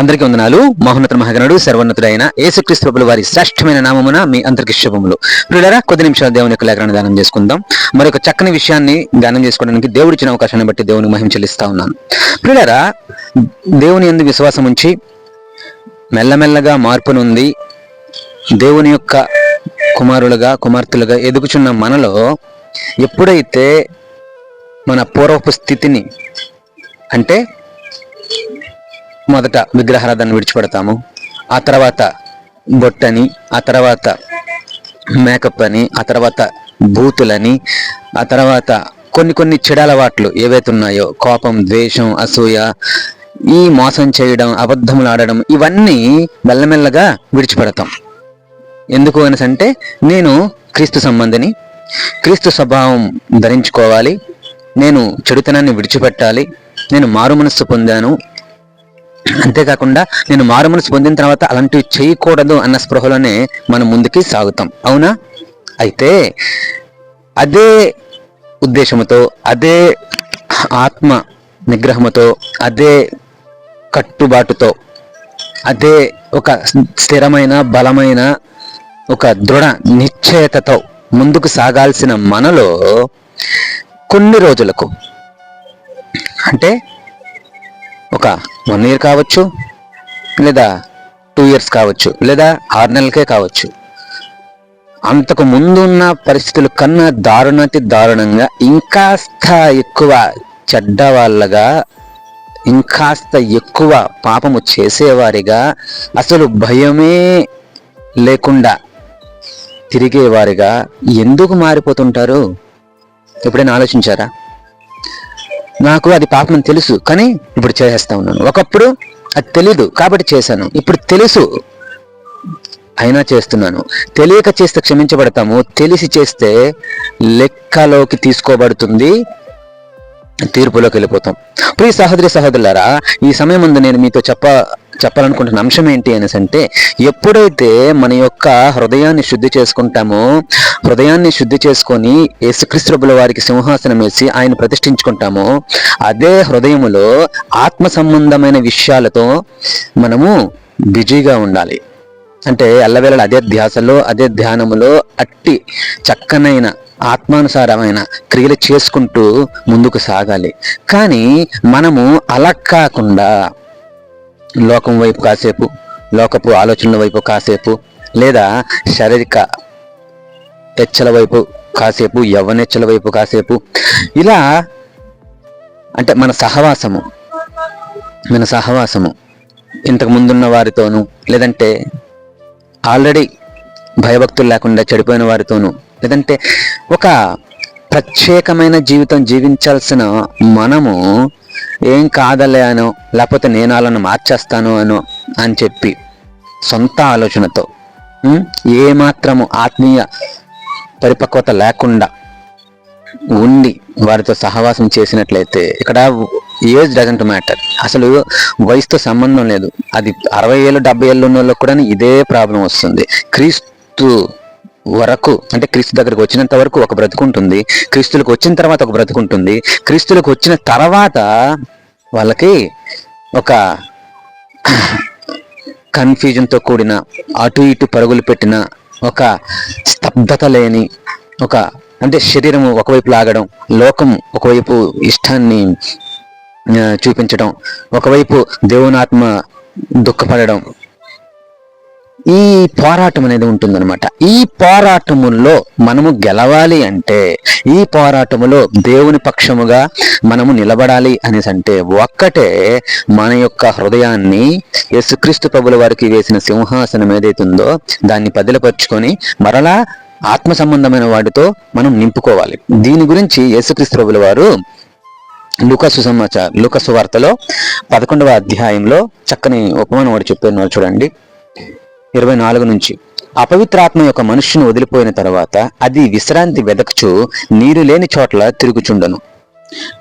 అందరికీ వందనాలు. మహోన్నత మహగనుడు సర్వోన్నతుడైన ఏసు ప్రభుల వారి శ్రేష్టమైన నామమున మీ అందరికి శుభములు. ప్రియులరా కొద్ది నిమిషాలు దేవుని యొక్క లేఖనాన్ని దానం చేసుకుందాం. మరొక చక్కని విషయాన్ని దానం చేసుకోవడానికి దేవుడు ఇచ్చిన అవకాశాన్ని బట్టి దేవుని మహిమ చెల్లిస్తా ఉన్నాను. ప్రియులరా దేవుని ఎందు విశ్వాసం ఉంచి మెల్లమెల్లగా మార్పునుంది దేవుని యొక్క కుమారులుగా కుమార్తెలుగా ఎదుగుచున్న మనలో ఎప్పుడైతే మన పూర్వపు స్థితిని అంటే మొదట విగ్రహారాధన విడిచిపెడతాము. ఆ తర్వాత బొట్టని ఆ తర్వాత మేకప్ అని ఆ తర్వాత బూతులని ఆ తర్వాత కొన్ని కొన్ని చెడలవాట్లు ఏవైతే ఉన్నాయో కోపం ద్వేషం అసూయ ఈ మోసం చేయడం అబద్ధములు ఆడడం ఇవన్నీ మెల్లమెల్లగా విడిచిపెడతాం. ఎందుకు అనేసి అంటే నేను క్రీస్తు సంబంధిని క్రీస్తు స్వభావం ధరించుకోవాలి నేను చెడుతనాన్ని విడిచిపెట్టాలి నేను మారు మనస్సు పొందాను అంతేకాకుండా నేను మారుమనసు పొందిన తర్వాత అలాంటివి చేయకూడదు అన్న స్పృహలోనే మనం ముందుకి సాగుతాం. అవునా? అయితే అదే ఉద్దేశంతో అదే ఆత్మ నిగ్రహముతో అదే కట్టుబాటుతో అదే ఒక స్థిరమైన బలమైన ఒక దృఢ నిశ్చయతతో ముందుకు సాగాల్సిన మనలో కొన్ని రోజులకు అంటే ఒక వన్ ఇయర్ కావచ్చు లేదా టూ ఇయర్స్ కావచ్చు లేదా ఆరు నెలలకే కావచ్చు. అంతకు ముందు ఉన్న పరిస్థితుల కన్నా దారుణాతి దారుణంగా ఇంకాస్త ఎక్కువ చెడ్డ వాళ్ళగా ఇంకాస్త ఎక్కువ పాపము చేసేవారిగా అసలు భయమే లేకుండా తిరిగేవారిగా ఎందుకు మారిపోతుంటారు? ఎప్పుడైనా ఆలోచించారా? నాకు అది పాపం తెలుసు కానీ ఇప్పుడు చేసేస్తా ఉన్నాను. ఒకప్పుడు అది తెలీదు కాబట్టి చేశాను. ఇప్పుడు తెలుసు. అయినా చేస్తున్నాను. తెలియక చేస్తే క్షమించబడతాము. తెలిసి చేస్తే లెక్కలోకి తీసుకోబడుతుంది. తీర్పులోకి వెళ్ళిపోతాం. ప్రియ సహోదరి సహోదరులారా ఈ సమయం ముందు నేను మీతో చెప్ప చెప్పాలనుకుంటున్న అంశం ఏంటి అనేసి అంటే ఎప్పుడైతే మన యొక్క హృదయాన్ని శుద్ధి చేసుకుంటామో హృదయాన్ని శుద్ధి చేసుకొని యేసుక్రీస్తుల వారికి సింహాసనం వేసి ఆయన ప్రతిష్ఠించుకుంటామో అదే హృదయములో ఆత్మ సంబంధమైన విషయాలతో మనము బిజీగా ఉండాలి. అంటే ఎల్లవేళ అదే ధ్యాసలో అదే ధ్యానములో అట్టి చక్కనైన ఆత్మానుసారమైన క్రియలు చేసుకుంటూ ముందుకు సాగాలి. కానీ మనము అలా కాకుండా లోకం వైపు కాసేపు లోకపు ఆలోచనల వైపు కాసేపు లేదా శారీరక హెచ్చల వైపు కాసేపు యవ్వనెచ్చల వైపు కాసేపు ఇలా అంటే మన సహవాసము మన సహవాసము ఇంతకు ముందున్న వారితోనూ లేదంటే ఆల్రెడీ భయభక్తులు లేకుండా చెడిపోయిన వారితోనూ లేదంటే ఒక ప్రత్యేకమైన జీవితం జీవించాల్సిన మనము ఏం కాదలే అనో లేకపోతే నేను వాళ్ళని మార్చేస్తాను అనో అని చెప్పి సొంత ఆలోచనతో ఏమాత్రము ఆత్మీయ పరిపక్వత లేకుండా ఉండి వారితో సహవాసం చేసినట్లయితే ఇక్కడ ఏజ్ డజంట్ మ్యాటర్ అసలు వయసుతో సంబంధం లేదు. అది అరవై ఏళ్ళు డెబ్బై ఏళ్ళు ఉన్న వాళ్ళకి కూడా ఇదే ప్రాబ్లం వస్తుంది. క్రీస్తు వరకు అంటే క్రీస్తు దగ్గరకు వచ్చినంత వరకు ఒక బ్రతుకుంటుంది క్రీస్తులకు వచ్చిన తర్వాత ఒక బ్రతుకుంటుంది క్రీస్తులకు వచ్చిన తర్వాత వాళ్ళకి ఒక కన్ఫ్యూజన్తో కూడిన అటు ఇటు పరుగులు పెట్టిన ఒక స్తబ్దత లేని ఒక అంటే శరీరము ఒకవైపు లాగడం లోకం ఒకవైపు ఇష్టాన్ని చూపించడం ఒకవైపు దేవునాత్మ దుఃఖపడడం ఈ పోరాటం అనేది ఉంటుందన్నమాట. ఈ పోరాటములో మనము గెలవాలి అంటే ఈ పోరాటములో దేవుని పక్షముగా మనము నిలబడాలి అనేసి అంటే ఒక్కటే మన యొక్క హృదయాన్ని యేసుక్రీస్తు ప్రభుల వారికి వేసిన సింహాసనం ఏదైతుందో దాన్ని పదిలపరుచుకొని మరలా ఆత్మ సంబంధమైన వాటితో మనం నింపుకోవాలి. దీని గురించి యేసుక్రీస్తు ప్రభుల వారు లుకసు సమాచార లుకసు వార్తలో పదకొండవ అధ్యాయంలో చక్కని ఉపమానం వాడు చెప్పారు. చూడండి. ఇరవై నాలుగు నుంచి. అపవిత్రాత్మ యొక్క మనుష్యును వదిలిపోయిన తర్వాత అది విశ్రాంతి వెదకచు నీరు లేని చోట్ల తిరుగుచుండను.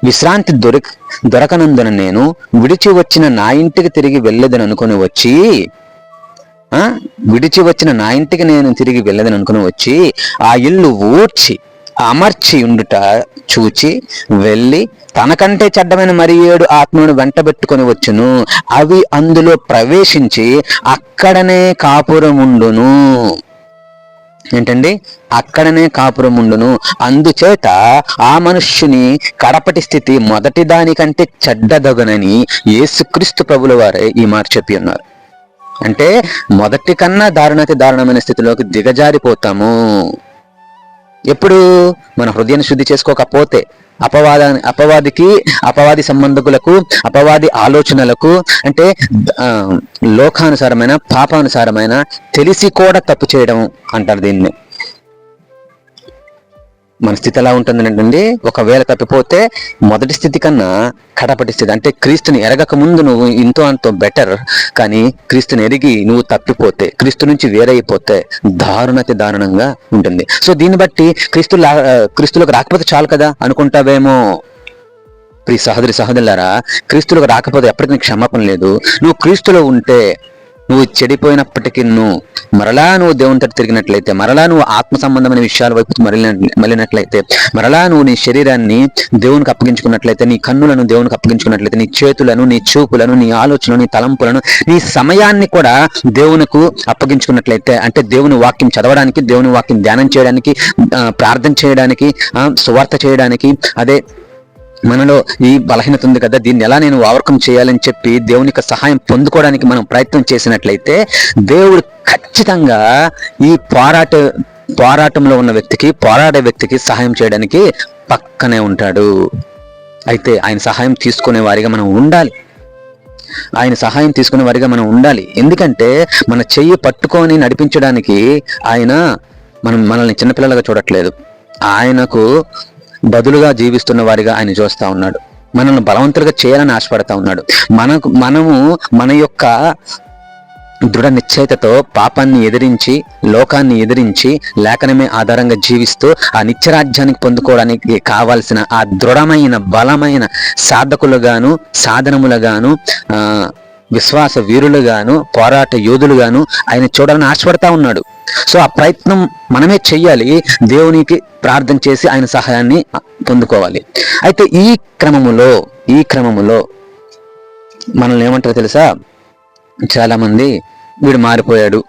విశ్రాంతి దొరక దొరకనందున నేను విడిచి వచ్చిన నా ఇంటికి తిరిగి వెళ్ళదని అనుకుని వచ్చి ఆ? విడిచి వచ్చిన నా ఇంటికి నేను తిరిగి వెళ్ళదని అనుకుని వచ్చి ఆ ఇల్లు ఊడ్చి అమర్చి ఉండుట చూచి వెళ్ళి తనకంటే చెడ్డమైన మరి ఏడు ఆత్మను వెంటబెట్టుకొని వచ్చును. అవి అందులో ప్రవేశించి అక్కడనే కాపురం ఉండును. ఏంటండి? అక్కడనే కాపురం ఉండును. అందుచేత ఆ మనుష్యుని కడపటి స్థితి మొదటి దానికంటే చెడ్డదగునని యేసుక్రీస్తు ప్రభుల వారే ఈ మాట చెప్పి ఉన్నారు. అంటే మొదటి కన్నా దారుణతి దారుణమైన స్థితిలోకి దిగజారిపోతాము. ఎప్పుడు మన హృదయాన్ని శుద్ధి చేసుకోకపోతే అపవాద అపవాదికి అపవాది సంబంధకులకు అపవాది ఆలోచనలకు అంటే లోకానుసారమైన పాపానుసారమైన తెలిసి కూడా తప్పు చేయడం అంటారు దీన్ని. మన స్థితి ఎలా ఉంటుందంటే ఒకవేళ తప్పిపోతే మొదటి స్థితి కన్నా కడపటి స్థితి. అంటే క్రీస్తుని ఎరగక ముందు నువ్వు ఇంతో అంతో బెటర్ కానీ క్రీస్తుని ఎరిగి నువ్వు తప్పిపోతే క్రీస్తు నుంచి వేరైపోతే దారుణతి దారుణంగా ఉంటుంది. సో దీన్ని బట్టి క్రీస్తు లా- క్రీస్తులకు రాకపోతే చాలు కదా అనుకుంటావేమో? ప్రియ సహోదరి సహోదరులారా క్రీస్తులకు రాకపోతే ఎప్పటికీ క్షమాపణ లేదు. నువ్వు క్రీస్తులో ఉంటే నువ్వు చెడిపోయినప్పటికీ నువ్వు మరలా నువ్వు దేవుని తట్టు తిరిగినట్లయితే మరలా నువ్వు ఆత్మ సంబంధమైన విషయాల వైపు మరలిన మళ్ళినట్లయితే మరలా నువ్వు నీ శరీరాన్ని దేవునికి అప్పగించుకున్నట్లయితే నీ కన్నులను దేవునికి అప్పగించుకున్నట్లయితే నీ చేతులను నీ చూపులను నీ ఆలోచనలు నీ తలంపులను నీ సమయాన్ని కూడా దేవునికి అప్పగించుకున్నట్లయితే అంటే దేవుని వాక్యం చదవడానికి దేవుని వాక్యం ధ్యానం చేయడానికి ప్రార్థన చేయడానికి సువార్త చేయడానికి అదే మనలో ఈ బలహీనత ఉంది కదా దీన్ని ఎలా నేను ఓవర్కమ్ చేయాలని చెప్పి దేవుని యొక్క సహాయం పొందుకోవడానికి మనం ప్రయత్నం చేసినట్లయితే దేవుడు ఖచ్చితంగా ఈ పోరాట పోరాటంలో ఉన్న వ్యక్తికి పోరాడే వ్యక్తికి సహాయం చేయడానికి పక్కనే ఉంటాడు. అయితే ఆయన సహాయం తీసుకునే వారిగా మనం ఉండాలి. ఆయన సహాయం తీసుకునే వారిగా మనం ఉండాలి. ఎందుకంటే మన చెయ్యి పట్టుకొని నడిపించడానికి ఆయన మనం మనల్ని చిన్నపిల్లలుగా చూడట్లేదు. ఆయనకు బదులుగా జీవిస్తున్న వారిగా ఆయన చూస్తూ ఉన్నాడు. మనల్ని బలవంతులుగా చేయాలని ఆశపడతా ఉన్నాడు. మనకు మనము మన యొక్క దృఢ నిశ్చయితతో పాపాన్ని ఎదిరించి లోకాన్ని ఎదిరించి లేఖనమే ఆధారంగా జీవిస్తూ ఆ నిత్యరాజ్యానికి పొందుకోవడానికి కావాల్సిన ఆ దృఢమైన బలమైన సాధకులుగాను సాధనములుగాను విశ్వాస వీరులుగాను పోరాట యోధులుగాను ఆయన చూడాలని ఆశపడతా ఉన్నాడు. సో ఆ ప్రయత్నం మనమే చెయ్యాలి. దేవునికి ప్రార్థన చేసి ఆయన సహాయాన్ని పొందుకోవాలి. అయితే ఈ క్రమములో ఈ క్రమములో మనల్ని ఏమంటారో తెలుసా? చాలా మంది వీడు మారిపోయాడు.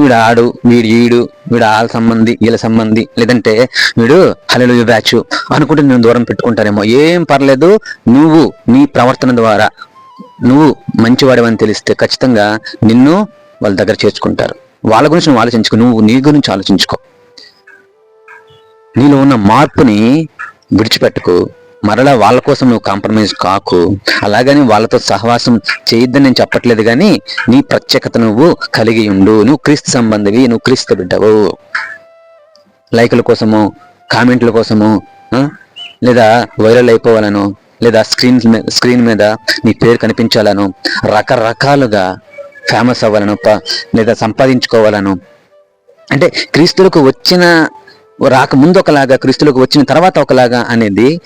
వీడు ఆడు వీడు ఈడు వీడు వాళ్ళ సంబంధి వీళ్ళ సంబంధి లేదంటే వీడు హలలు బ్యాచ్ అనుకుంటే నేను దూరం పెట్టుకుంటారేమో. ఏం పర్లేదు నువ్వు నీ ప్రవర్తన ద్వారా నువ్వు మంచివాడవని తెలిస్తే ఖచ్చితంగా నిన్ను వాళ్ళ దగ్గర చేర్చుకుంటారు. వాళ్ళ గురించి నువ్వు ఆలోచించుకో. నువ్వు నీ గురించి ఆలోచించుకో. నీలో ఉన్న మార్పుని విడిచిపెట్టుకు. మరలా వాళ్ళ కోసం నువ్వు కాంప్రమైజ్ కాకు. అలాగని వాళ్ళతో సహవాసం చేయొద్దని నేను చెప్పట్లేదు కానీ నీ ప్రత్యేకత నువ్వు కలిగి ఉండు. నువ్వు క్రీస్తు సంబంధివి నువ్వు క్రీస్తు బిడ్డవు. లైకుల కోసము కామెంట్ల కోసము లేదా వైరల్ అయిపోవాలను లేదా స్క్రీన్ మీద స్క్రీన్ మీద నీ పేరు కనిపించాలను రకరకాలుగా ఫేమస్ అవ్వాలను లేదా సంపాదించుకోవాలను. అంటే క్రీస్తులకు వచ్చిన రాకముందు ఒకలాగా క్రీస్తులకు వచ్చిన తర్వాత ఒకలాగా అనేది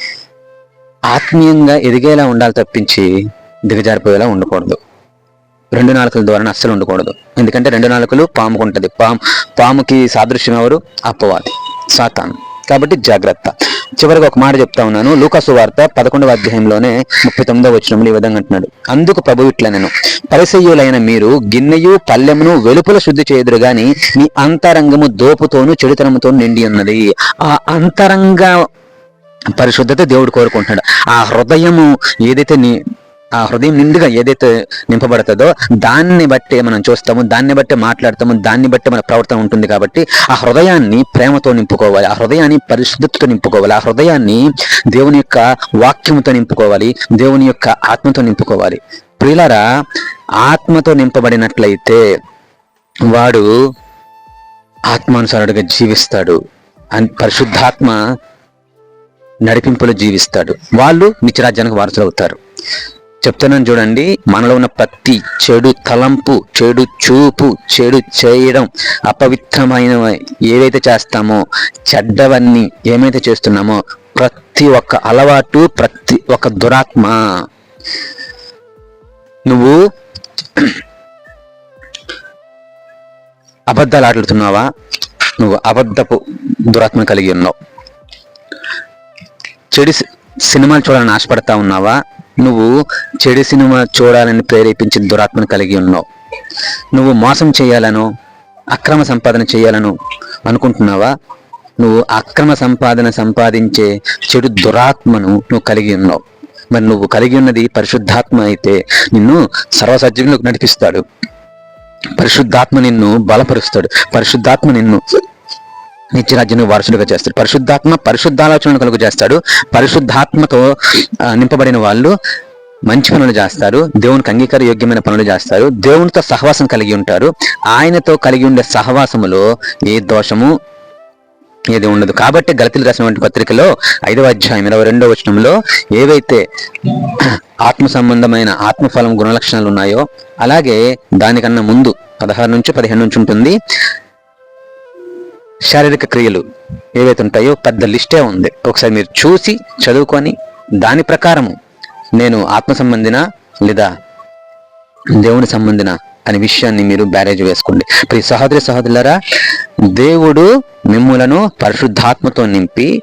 ఆత్మీయంగా ఎదిగేలా ఉండాలి తప్పించి దిగజారిపోయేలా ఉండకూడదు. రెండు నాలుకల ద్వారా అస్సలు ఉండకూడదు. ఎందుకంటే రెండు నాలుకలు పాముకుంటుంది. పాము పాముకి సాదృశ్యం ఎవరు? అపవాది. సాతాను. కాబట్టి జాగ్రత్త. చివరిగా ఒక మాట చెప్తా ఉన్నాను. లూకాసు వార్త పదకొండవ అధ్యాయంలోనే ముప్పై తొమ్మిదవ వచ్చినప్పుడు ఈ విధంగా అంటున్నాడు. అందుకు ప్రభు ఇట్లా నేను పరిసయ్యులైన మీరు గిన్నెయు పల్లెమును వెలుపల శుద్ధి చేయదురు గాని మీ అంతరంగము దోపుతోను చెడుతనముతో నిండి ఉన్నది. ఆ అంతరంగ పరిశుద్ధత దేవుడు కోరుకుంటున్నాడు. ఆ హృదయము ఏదైతే నీ ఆ హృదయం నిండుగా ఏదైతే నింపబడుతుందో దాన్ని బట్టి మనం చూస్తాము దాన్ని బట్టి మాట్లాడతాము దాన్ని బట్టి మన ప్రవర్తన ఉంటుంది కాబట్టి ఆ హృదయాన్ని ప్రేమతో నింపుకోవాలి ఆ హృదయాన్ని పరిశుద్ధతతో నింపుకోవాలి ఆ హృదయాన్ని దేవుని యొక్క వాక్యముతో నింపుకోవాలి దేవుని యొక్క ఆత్మతో నింపుకోవాలి. ప్రియులరా ఆత్మతో నింపబడినట్లయితే వాడు ఆత్మానుసారుడిగా జీవిస్తాడు. అన్- పరిశుద్ధాత్మ నడిపింపులో జీవిస్తాడు. వాళ్ళు నిత్యరాజ్యానికి వారసులు అవుతారు చెప్తున్నాను చూడండి. మనలో ఉన్న ప్రతి చెడు తలంపు చెడు చూపు చెడు చేయడం అపవిత్రమైన ఏవైతే చేస్తామో చెడ్డవన్నీ ఏమైతే చేస్తున్నామో ప్రతి ఒక్క అలవాటు ప్రతి ఒక్క దురాత్మ నువ్వు అబద్ధాలు ఆడుతున్నావా? నువ్వు అబద్ధపు దురాత్మ కలిగి ఉన్నావు. చెడు సి- సినిమాలు చూడాలని ఆశపడతా ఉన్నావా? నువ్వు చెడు సినిమా చూడాలని ప్రేరేపించిన దురాత్మను కలిగి ఉన్నావు. నువ్వు మోసం చేయాలను అక్రమ సంపాదన చేయాలను అనుకుంటున్నావా? నువ్వు అక్రమ సంపాదన సంపాదించే చెడు దురాత్మను నువ్వు కలిగి ఉన్నావు. మరి నువ్వు కలిగి ఉన్నది పరిశుద్ధాత్మ అయితే నిన్ను సర్వసజ్జంలోకి నడిపిస్తాడు. పరిశుద్ధాత్మ నిన్ను బలపరుస్తాడు. పరిశుద్ధాత్మ నిన్ను నిత్యరాజ్యాన్ని వారసుడిగా చేస్తాడు. పరిశుద్ధాత్మ పరిశుద్ధాలోచనలు కలుగు చేస్తాడు. పరిశుద్ధాత్మతో నింపబడిన వాళ్ళు మంచి పనులు చేస్తారు. దేవునికి అంగీకార యోగ్యమైన పనులు చేస్తారు. దేవునితో సహవాసం కలిగి ఉంటారు. ఆయనతో కలిగి ఉండే సహవాసములో ఏ దోషము ఏది ఉండదు. కాబట్టి గలతీలు రాసినటువంటి పత్రికలో ఐదవ అధ్యాయం ఇరవై రెండవ వచనంలో ఏవైతే ఆత్మ సంబంధమైన ఆత్మఫలం గుణలక్షణాలు ఉన్నాయో అలాగే దానికన్నా ముందు పదహారు నుంచి పదిహేను నుంచి ఉంటుంది. శారీరక క్రియలు ఏవైతే ఉంటాయో పెద్ద లిస్టే ఉంది. ఒకసారి మీరు చూసి చదువుకొని దాని ప్రకారము నేను ఆత్మ సంబంధిన లేదా దేవుని సంబంధిన అనే విషయాన్ని మీరు బ్యారేజ్ వేసుకోండి. ప్రియ సహోదరి సహోదరులరా దేవుడు మిమ్ములను పరిశుద్ధాత్మతో నింపి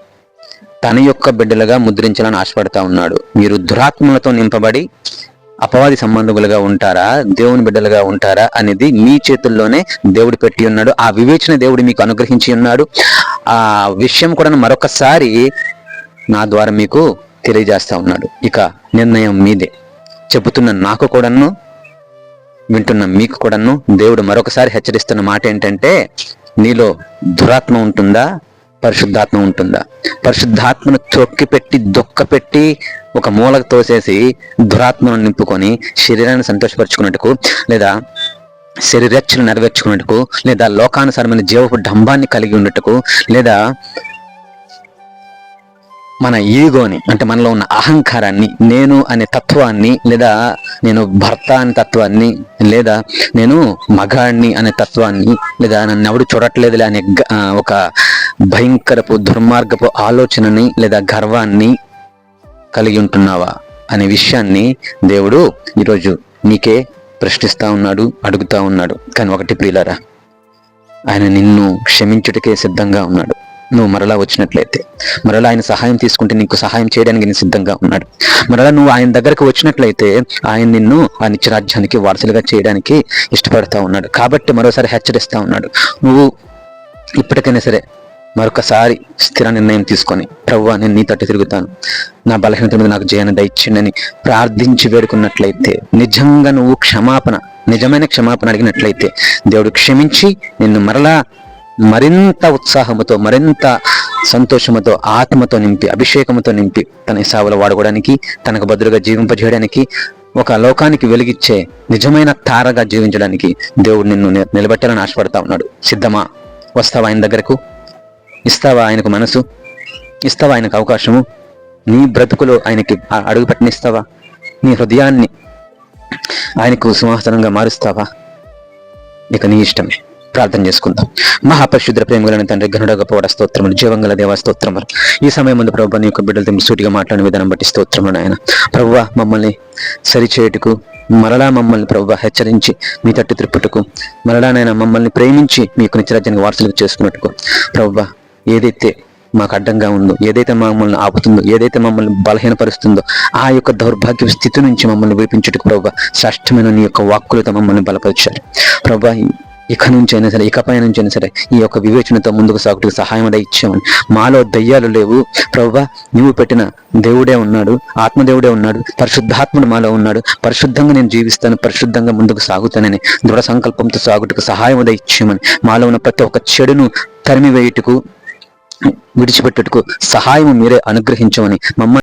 తన యొక్క బిడ్డలుగా ముద్రించాలని ఆశపడతా ఉన్నాడు. మీరు దురాత్మలతో నింపబడి అపవాది సంబంధులుగా ఉంటారా? దేవుని బిడ్డలుగా ఉంటారా? అనేది మీ చేతుల్లోనే దేవుడు పెట్టి ఉన్నాడు. ఆ వివేచన దేవుడు మీకు అనుగ్రహించి ఉన్నాడు. ఆ విషయం కూడా మరొకసారి నా ద్వారా మీకు తెలియజేస్తా ఉన్నాడు. ఇక నిర్ణయం మీదే. చెబుతున్న నాకు కూడాను వింటున్న మీకు కూడాను దేవుడు మరొకసారి హెచ్చరిస్తున్న మాట ఏంటంటే నీలో దురాత్మ ఉంటుందా? పరిశుద్ధాత్మ ఉంటుందా? పరిశుద్ధాత్మను తొక్కిపెట్టి దొక్కపెట్టి ఒక మూలకు తోసేసి దురాత్మను నింపుకొని శరీరాన్ని సంతోషపరుచుకున్నట్టుకు లేదా శరీరచ్చలు నెరవేర్చుకున్నట్టుకు లేదా లోకానుసారమైన జీవపు డంబాన్ని కలిగి ఉన్నట్టుకు లేదా మన ఈగోని అంటే మనలో ఉన్న అహంకారాన్ని నేను అనే తత్వాన్ని లేదా నేను భర్త అనే తత్వాన్ని లేదా నేను మగాడిని అనే తత్వాన్ని లేదా నన్ను ఎవడు చూడట్లేదులే అనే ఒక భయంకరపు దుర్మార్గపు ఆలోచనని లేదా గర్వాన్ని కలిగి ఉంటున్నావా అనే విషయాన్ని దేవుడు ఈరోజు నీకే ప్రశ్నిస్తా ఉన్నాడు అడుగుతా ఉన్నాడు. కానీ ఒకటి ప్రియులరా ఆయన నిన్ను క్షమించుటకే సిద్ధంగా ఉన్నాడు. నువ్వు మరలా వచ్చినట్లయితే మరలా ఆయన సహాయం తీసుకుంటే నీకు సహాయం చేయడానికి నేను సిద్ధంగా ఉన్నాడు. మరలా నువ్వు ఆయన దగ్గరకు వచ్చినట్లయితే ఆయన నిన్ను ఆ నిత్యరాజ్యానికి వారసులుగా చేయడానికి ఇష్టపడతా ఉన్నాడు. కాబట్టి మరోసారి హెచ్చరిస్తా ఉన్నాడు. నువ్వు ఇప్పటికైనా సరే మరొకసారి స్థిర నిర్ణయం తీసుకొని ప్రభు నేను నీ తట్టు తిరుగుతాను. నా బలహీనత మీద నాకు జయాన్ని దయచిండని ప్రార్థించి వేడుకున్నట్లయితే నిజంగా నువ్వు క్షమాపణ నిజమైన క్షమాపణ అడిగినట్లయితే దేవుడు క్షమించి నిన్ను మరలా మరింత ఉత్సాహముతో మరింత సంతోషముతో ఆత్మతో నింపి అభిషేకముతో నింపి తన సేవలు వాడుకోవడానికి తనకు బదులుగా జీవింపజేయడానికి ఒక లోకానికి వెలిగిచ్చే నిజమైన తారగా జీవించడానికి దేవుడు నిన్ను నిలబెట్టాలని ఆశపడతా ఉన్నాడు. సిద్ధమా? వస్తావా ఆయన దగ్గరకు? ఇస్తావా ఆయనకు మనసు? ఇస్తావా ఆయనకు అవకాశము? నీ బ్రతుకులో ఆయనకి ఆ- అడుగు పెట్టనిస్తావా నీ హృదయాన్ని ఆయనకు సింహాసనంగా మారుస్తావా? ఇక నీ ఇష్టమే ప్రార్థన చేసుకుందాం. మహాపరిశుద్ర ప్రేమగలని తండ్రి గనుడ గొప్పవాడ స్తోత్రములు జీవంగల దేవ స్తోత్రములు. ఈ సమయం ముందు ప్రభు నీ యొక్క బిడ్డలతో సూటిగా మాట్లాడిన విధానం బట్టి స్తోత్రములు ఆయన ప్రభువ మమ్మల్ని సరిచేయుటకు మరలా మమ్మల్ని ప్రభు హెచ్చరించి మీ తట్టు త్రిప్పుటకు మరలానైనా మమ్మల్ని ప్రేమించి మీకు నిత్యరాజ్యానికి వారసులకు చేసుకున్నట్టుకు. ప్రభు ఏదైతే మాకు అడ్డంగా ఉందో ఏదైతే మమ్మల్ని ఆపుతుందో ఏదైతే మమ్మల్ని బలహీనపరుస్తుందో ఆ యొక్క దౌర్భాగ్య స్థితి నుంచి మమ్మల్ని విడిపించుటకు ప్రభు శ్రేష్టమైన నీ యొక్క వాక్కులతో మమ్మల్ని బలపరిచారు. ప్రభా ఇక నుంచి అయినా సరే ఇకపై నుంచి అయినా సరే ఈ యొక్క వివేచనతో ముందుకు సాగుటకు సహాయం అదే ఇచ్చామని మాలో దయ్యాలు లేవు. ప్రభు నువ్వు పెట్టిన దేవుడే ఉన్నాడు ఆత్మదేవుడే ఉన్నాడు పరిశుద్ధాత్ముడు మాలో ఉన్నాడు. పరిశుద్ధంగా నేను జీవిస్తాను పరిశుద్ధంగా ముందుకు సాగుతానని దృఢ సంకల్పంతో సాగుటకు సహాయం అదే ఇచ్చామని మాలో ఉన్న ప్రతి ఒక్క చెడును తరిమివేయుటకు విడిచిపెట్టుటకు సహాయం మీరే అనుగ్రహించమని మమ్మల్ని